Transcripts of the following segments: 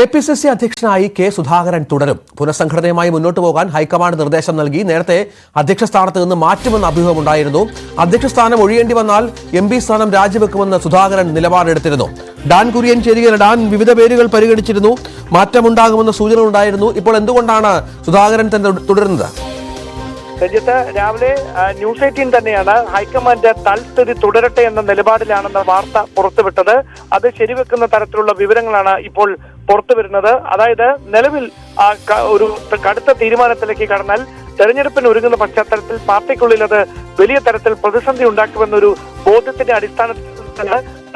K P C C അധ്യക്ഷനായി K Sudhakaran തുടരും. പുനഃസംഘടനയുമായി മുന്നോട്ട് പോകാൻ ഹൈക്കമാൻഡ് നിർദ്ദേശം നൽകി നേരത്തെ അധ്യക്ഷ സ്ഥാനത്ത് നിന്ന് മാറ്റുമെന്ന അഭ്യൂഹമുണ്ടായിരുന്നു അധ്യക്ഷ സ്ഥാനം ഒഴിയേണ്ടി വന്നാൽ എം പി സ്ഥാനം രാജിവെക്കുമെന്ന് സുധാകരൻ നിലപാടെടുത്തിരുന്നു. ഡാൻ കുര്യൻ ചേരുകയിൽ ഡാൻ വിവിധ പേരുകൾ പരിഗണിച്ചിരുന്നു. മാറ്റമുണ്ടാകുമെന്ന സൂചന ഉണ്ടായിരുന്നു ഇപ്പോൾ എന്തുകൊണ്ടാണ് സുധാകരൻ തന്നെ തുടരുന്നത്? രഞ്ജിത്ത് രാവിലെ ന്യൂസ് എയ്റ്റീൻ തന്നെയാണ് ഹൈക്കമാൻഡ് തൽസ്ഥിതി തുടരട്ടെ എന്ന നിലപാടിലാണെന്ന വാർത്ത പുറത്തുവിട്ടത്. അത് ശരിവെക്കുന്ന തരത്തിലുള്ള വിവരങ്ങളാണ് ഇപ്പോൾ പുറത്തുവരുന്നത്. അതായത് നിലവിൽ ഒരു കടുത്ത തീരുമാനത്തിലേക്ക് കടന്നാൽ തെരഞ്ഞെടുപ്പിന് ഒരുങ്ങുന്ന പശ്ചാത്തലത്തിൽ പാർട്ടിക്കുള്ളിൽ അത് വലിയ തരത്തിൽ പ്രതിസന്ധി ഉണ്ടാക്കുമെന്നൊരു ബോധ്യത്തിന്റെ അടിസ്ഥാനത്തിൽ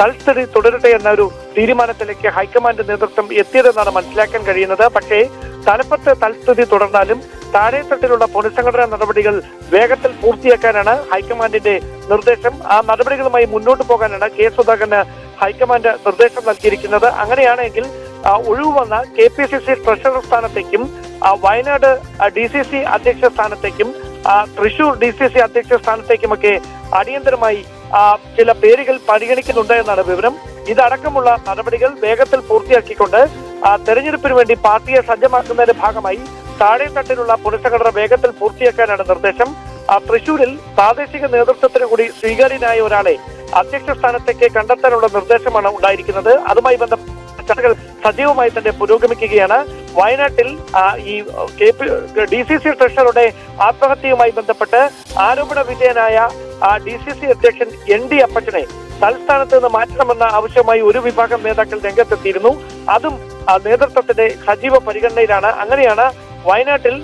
തൽസ്ഥിതി തുടരട്ടെ എന്ന ഒരു തീരുമാനത്തിലേക്ക് ഹൈക്കമാൻഡ് നേതൃത്വം എത്തിയതെന്നാണ് മനസ്സിലാക്കാൻ കഴിയുന്നത്. പക്ഷേ തലപ്പത്ത് തൽസ്ഥിതി തുടർന്നാലും താഴെത്തട്ടിലുള്ള പുനഃസംഘടനാ നടപടികൾ വേഗത്തിൽ പൂർത്തിയാക്കാനാണ് ഹൈക്കമാൻഡിന്റെ നിർദ്ദേശം. ആ നടപടികളുമായി മുന്നോട്ട് പോകാനാണ് കെ സുധാകരന് ഹൈക്കമാൻഡ് നിർദ്ദേശം നൽകിയിരിക്കുന്നത്. അങ്ങനെയാണെങ്കിൽ ഒഴിവ് വന്ന K P C C treasurer സ്ഥാനത്തേക്കും Wayanad D C C അധ്യക്ഷ സ്ഥാനത്തേക്കും തൃശൂർ ഡി സി സി അധ്യക്ഷ സ്ഥാനത്തേക്കുമൊക്കെ അടിയന്തരമായി ചില പേരുകൾ പരിഗണിക്കുന്നുണ്ട് എന്നാണ് വിവരം. ഇതടക്കമുള്ള നടപടികൾ വേഗത്തിൽ പൂർത്തിയാക്കിക്കൊണ്ട് തെരഞ്ഞെടുപ്പിന് വേണ്ടി പാർട്ടിയെ സജ്ജമാക്കുന്നതിന്റെ ഭാഗമായി താഴെത്തട്ടിലുള്ള പുനഃസംഘടന വേഗത്തിൽ പൂർത്തിയാക്കാനാണ് നിർദ്ദേശം. തൃശൂരിൽ പ്രാദേശിക നേതൃത്വത്തിന് കൂടി സ്വീകാര്യനായ ഒരാളെ അധ്യക്ഷ സ്ഥാനത്തേക്ക് കണ്ടെത്താനുള്ള നിർദ്ദേശമാണ് ഉണ്ടായിരിക്കുന്നത്. അതുമായി ബന്ധപ്പെട്ട ചർച്ചകൾ സജീവമായി തന്നെ പുരോഗമിക്കുകയാണ്. വയനാട്ടിൽ ഈ K P D C C ട്രഷറുടെ ആത്മഹത്യയുമായി ബന്ധപ്പെട്ട് ആരോപണ വിധേയനായ ഡി സി സി അധ്യക്ഷൻ എൻ ഡി അപ്പച്ചനെ തൽസ്ഥാനത്ത് നിന്ന് മാറ്റണമെന്ന ആവശ്യമായി ഒരു വിഭാഗം നേതാക്കൾ രംഗത്തെത്തിയിരുന്നു. അതും നേതൃത്വത്തിന്റെ സജീവ പരിഗണനയിലാണ്. അങ്ങനെയാണ് വയനാട്ടിൽ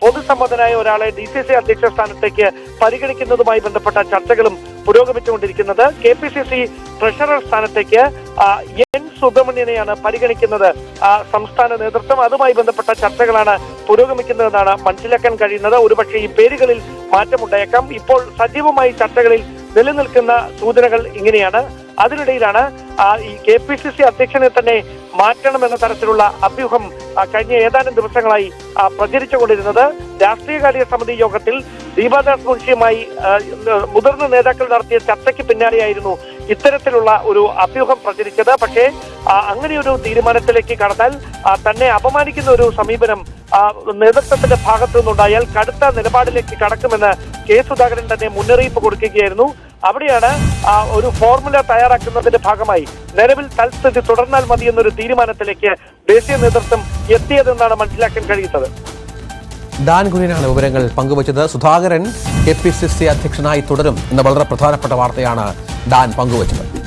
പൊതുസമ്മതനായ ഒരാളെ ഡി സി സി അധ്യക്ഷ സ്ഥാനത്തേക്ക് പരിഗണിക്കുന്നതുമായി ബന്ധപ്പെട്ട ചർച്ചകളും പുരോഗമിച്ചുകൊണ്ടിരിക്കുന്നത്. K P C C treasurer സ്ഥാനത്തേക്ക് എൻ സുബ്രഹ്മണ്യനെയാണ് പരിഗണിക്കുന്നത് സംസ്ഥാന നേതൃത്വം. അതുമായി ബന്ധപ്പെട്ട ചർച്ചകളാണ് പുരോഗമിക്കുന്നതെന്നാണ് മനസ്സിലാക്കാൻ കഴിയുന്നത്. ഒരുപക്ഷെ ഈ പേരുകളിൽ മാറ്റമുണ്ടായേക്കാം. ഇപ്പോൾ സജീവമായി ചർച്ചകളിൽ നിലനിൽക്കുന്ന സൂചനകൾ ഇങ്ങനെയാണ്. അതിനിടയിലാണ് ഈ കെ പി സി സി അധ്യക്ഷനെ തന്നെ മാറ്റണമെന്ന തരത്തിലുള്ള അഭ്യൂഹം കഴിഞ്ഞ ഏതാനും ദിവസങ്ങളായി പ്രചരിച്ചുകൊണ്ടിരുന്നത്. രാഷ്ട്രീയകാര്യ സമിതി യോഗത്തിൽ ദീപാദാസ് മുൻഷിയുമായി മുതിർന്ന നേതാക്കൾ നടത്തിയ ചർച്ചയ്ക്ക് പിന്നാലെയായിരുന്നു ഇത്തരത്തിലുള്ള ഒരു അഭ്യൂഹം പ്രചരിച്ചത്. പക്ഷേ അങ്ങനെ അങ്ങനെയൊരു തീരുമാനത്തിലേക്ക് കടന്നാൽ തന്നെ അപമാനിക്കുന്ന ഒരു സമീപനം നേതൃത്വത്തിന്റെ ഭാഗത്തു നിന്നുണ്ടായാൽ കടുത്ത നിലപാടിലേക്ക് കടക്കുമെന്ന് കെ സുധാകരൻ തന്നെ മുന്നറിയിപ്പ് കൊടുക്കുകയായിരുന്നു. അവിടെയാണ് ഒരു ഫോർമുല തയ്യാറാക്കുന്നതിന്റെ ഭാഗമായി നിലവിൽ തൽസ്ഥിതി തുടർന്നാൽ മതി എന്നൊരു തീരുമാനത്തിലേക്ക് ദേശീയ നേതൃത്വം എത്തിയതെന്നാണ് മനസ്സിലാക്കാൻ കഴിയുന്നത്. ഡാൻ കുര്യനാണ് വിവരങ്ങൾ പങ്കുവച്ചത്. Sudhakaran K P C C അധ്യക്ഷനായി തുടരും എന്ന വളരെ പ്രധാനപ്പെട്ട വാർത്തയാണ് ഡാൻ പങ്കുവച്ചത്